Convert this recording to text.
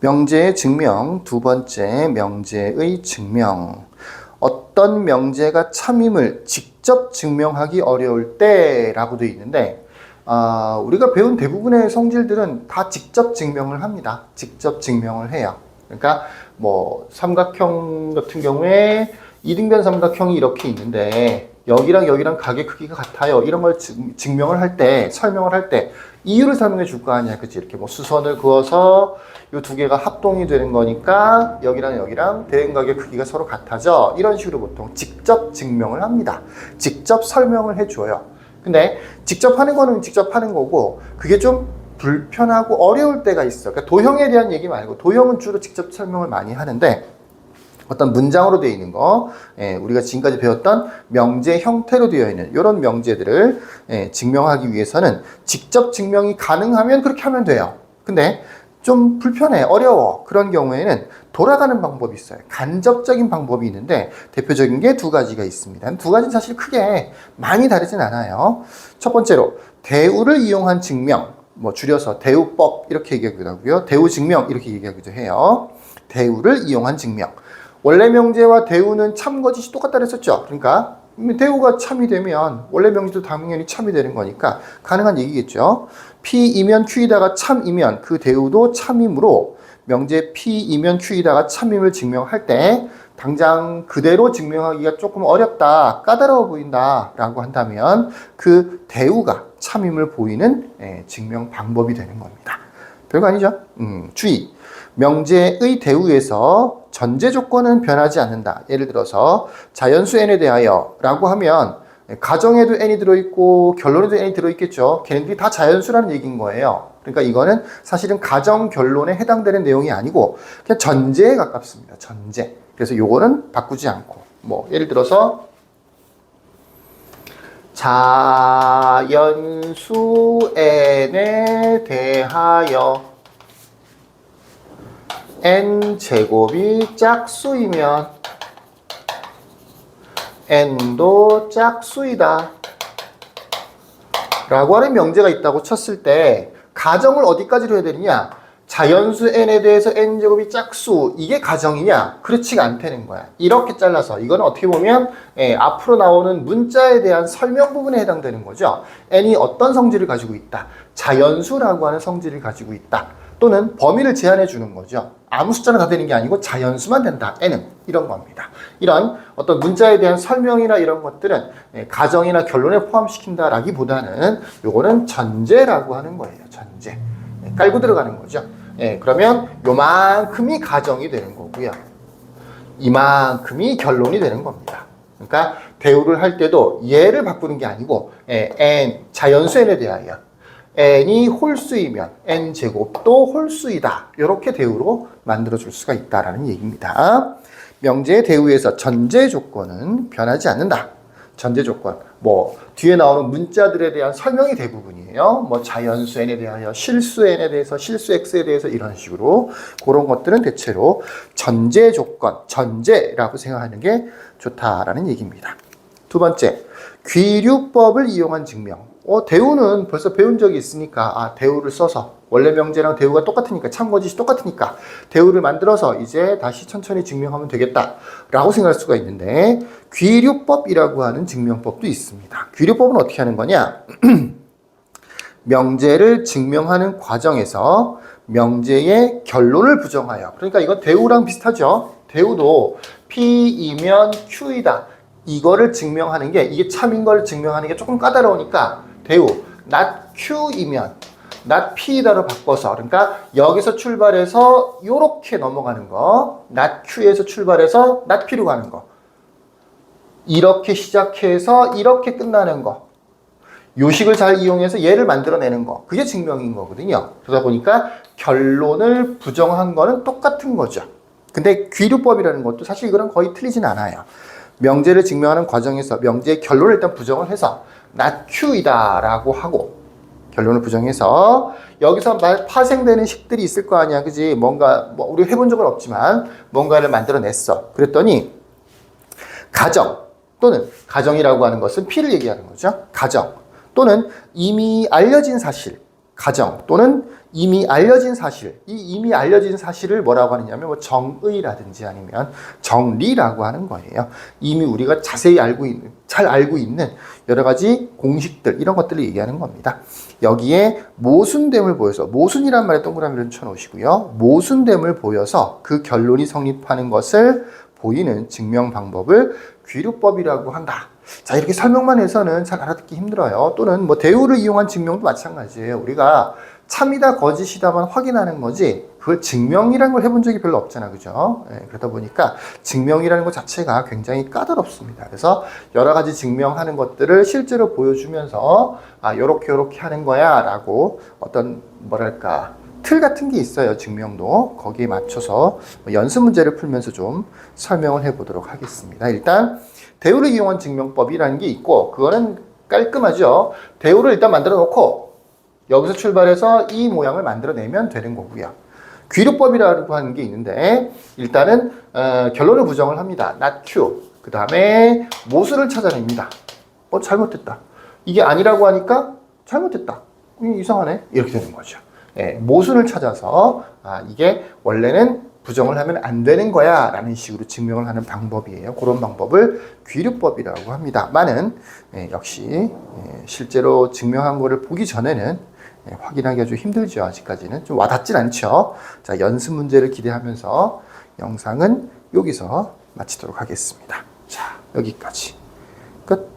명제의 증명, 두 번째 명제의 증명. 어떤 명제가 참임을 직접 증명하기 어려울 때라고 되어 있는데, 아, 우리가 배운 대부분의 성질들은 다 직접 증명을 합니다. 직접 증명을 해요. 그러니까 뭐 삼각형 같은 경우에 이등변 삼각형이 이렇게 있는데 여기랑 여기랑 각의 크기가 같아요. 이런 걸 증, 증명을 할 때, 설명을 할 때 이유를 설명해 줄 거 아니야. 그치? 이렇게 뭐 수선을 그어서 이 두 개가 합동이 되는 거니까 여기랑 여기랑 대응각의 크기가 서로 같아져. 이런 식으로 보통 직접 증명을 합니다. 직접 설명을 해 줘요. 근데 직접 하는 거는 직접 하는 거고 그게 좀 불편하고 어려울 때가 있어. 그러니까 도형에 대한 얘기 말고 도형은 주로 직접 설명을 많이 하는데 어떤 문장으로 되어 있는 거, 예, 우리가 지금까지 배웠던 명제 형태로 되어 있는 이런 명제들을 예, 증명하기 위해서는 직접 증명이 가능하면 그렇게 하면 돼요. 근데 좀 불편해, 어려워. 그런 경우에는 돌아가는 방법이 있어요. 간접적인 방법이 있는데 대표적인 게 두 가지가 있습니다. 두 가지는 사실 크게 많이 다르진 않아요. 첫 번째로 대우를 이용한 증명, 뭐 줄여서 대우법 이렇게 얘기하기도 하고요. 대우 증명 이렇게 얘기하기도 해요. 대우를 이용한 증명. 원래 명제와 대우는 참거짓이 똑같다 그랬었죠. 그러니까 대우가 참이 되면 원래 명제도 당연히 참이 되는 거니까 가능한 얘기겠죠. P이면 Q이다가 참이면 그 대우도 참이므로 명제 P이면 Q이다가 참임을 증명할 때 당장 그대로 증명하기가 조금 어렵다, 까다로워 보인다 라고 한다면 그 대우가 참임을 보이는 예, 증명 방법이 되는 겁니다. 별거 아니죠? 음, 주의. 명제의 대우에서 전제 조건은 변하지 않는다. 예를 들어서 자연수 n에 대하여 라고 하면 가정에도 n이 들어있고 결론에도 n이 들어있겠죠. 걔네들이 다 자연수라는 얘기인 거예요. 그러니까 이거는 사실은 가정 결론에 해당되는 내용이 아니고 그냥 전제에 가깝습니다. 전제. 그래서 요거는 바꾸지 않고 뭐 예를 들어서 자연수 n에 대하여 n 제곱이 짝수이면 n도 짝수이다. 라고 하는 명제가 있다고 쳤을 때 가정을 어디까지로 해야 되느냐? 자연수 n에 대해서 n 제곱이 짝수 이게 가정이냐? 그렇지가 않다는 거야. 이렇게 잘라서 이거는 어떻게 보면 예, 앞으로 나오는 문자에 대한 설명 부분에 해당되는 거죠. n이 어떤 성질을 가지고 있다. 자연수라고 하는 성질을 가지고 있다. 또는 범위를 제한해 주는 거죠. 아무 숫자는 다 되는 게 아니고 자연수만 된다. n은 이런 겁니다. 이런 어떤 문자에 대한 설명이나 이런 것들은 예, 가정이나 결론에 포함시킨다라기보다는 요거는 전제라고 하는 거예요. 전제. 예, 깔고 들어가는 거죠. 예, 그러면 요만큼이 가정이 되는 거고요. 이만큼이 결론이 되는 겁니다. 그러니까 대우를 할 때도 얘를 바꾸는 게 아니고 예, n 자연수 n에 대하여 n이 홀수이면 n 제곱도 홀수이다. 이렇게 대우로 만들어 줄 수가 있다라는 얘기입니다. 명제의 대우에서 전제 조건은 변하지 않는다. 전제 조건. 뭐 뒤에 나오는 문자들에 대한 설명이 대부분이에요. 뭐 자연수 n에 대하여 실수 n에 대해서 실수 x에 대해서 이런 식으로 그런 것들은 대체로 전제 조건, 전제라고 생각하는 게 좋다라는 얘기입니다. 두 번째, 귀류법을 이용한 증명. 어, 대우는 벌써 배운 적이 있으니까, 아, 대우를 써서, 원래 명제랑 대우가 똑같으니까, 참거짓이 똑같으니까, 대우를 만들어서 이제 다시 천천히 증명하면 되겠다. 라고 생각할 수가 있는데, 귀류법이라고 하는 증명법도 있습니다. 귀류법은 어떻게 하는 거냐? 명제를 증명하는 과정에서 명제의 결론을 부정하여. 그러니까 이건 대우랑 비슷하죠? 대우도 P이면 Q이다. 이거를 증명하는 게, 이게 참인 걸 증명하는 게 조금 까다로우니까, 대우, not Q이면, not P다로 바꿔서, 그러니까 여기서 출발해서 요렇게 넘어가는 거, not Q에서 출발해서 not P로 가는 거. 이렇게 시작해서 이렇게 끝나는 거. 요식을 잘 이용해서 얘를 만들어내는 거. 그게 증명인 거거든요. 그러다 보니까 결론을 부정한 거는 똑같은 거죠. 근데 귀류법이라는 것도 사실 이거는 거의 틀리진 않아요. 명제를 증명하는 과정에서 명제의 결론을 일단 부정을 해서 not Q이다라고 하고 결론을 부정해서 여기서 말 파생되는 식들이 있을 거 아니야, 그지? 뭔가 뭐 우리 해본 적은 없지만 뭔가를 만들어냈어. 그랬더니 가정 또는 가정이라고 하는 것은 P를 얘기하는 거죠. 가정 또는 이미 알려진 사실 가정 또는 이미 알려진 사실, 이 이미 알려진 사실을 뭐라고 하느냐면 뭐 정의라든지 아니면 정리라고 하는 거예요. 이미 우리가 자세히 알고 있는, 잘 알고 있는 여러 가지 공식들 이런 것들을 얘기하는 겁니다. 여기에 모순됨을 보여서 모순이란 말에 동그라미를 쳐놓으시고요. 모순됨을 보여서 그 결론이 성립하는 것을 보이는 증명 방법을 귀류법이라고 한다. 자, 이렇게 설명만 해서는 잘 알아듣기 힘들어요. 또는 뭐 대우를 이용한 증명도 마찬가지예요. 우리가 참이다 거짓이다만 확인하는 거지 그걸 증명이라는 걸 해본 적이 별로 없잖아 그죠 예, 그러다 보니까 증명이라는 것 자체가 굉장히 까다롭습니다 그래서 여러 가지 증명하는 것들을 실제로 보여주면서 아 요렇게 요렇게 하는 거야 라고 어떤 뭐랄까 틀 같은 게 있어요 증명도 거기에 맞춰서 뭐 연습 문제를 풀면서 좀 설명을 해 보도록 하겠습니다 일단 대우를 이용한 증명법이라는 게 있고 그거는 깔끔하죠 대우를 일단 만들어 놓고 여기서 출발해서 이 모양을 만들어내면 되는 거고요. 귀류법이라고 하는 게 있는데 일단은 어, 결론을 부정을 합니다. true. 그 다음에 모순을 찾아냅니다. 어 잘못됐다. 이게 아니라고 하니까 잘못됐다. 이- 이상하네. 이렇게 되는 거죠. 예, 모순을 찾아서 아, 이게 원래는 부정을 하면 안 되는 거야 라는 식으로 증명을 하는 방법이에요. 그런 방법을 귀류법이라고 합니다. 많은 예, 역시 예, 실제로 증명한 거를 보기 전에는 예, 확인하기 아주 힘들죠. 아직까지는 좀 와닿진 않죠. 자 연습 문제를 기대하면서 영상은 여기서 마치도록 하겠습니다. 자 여기까지 끝.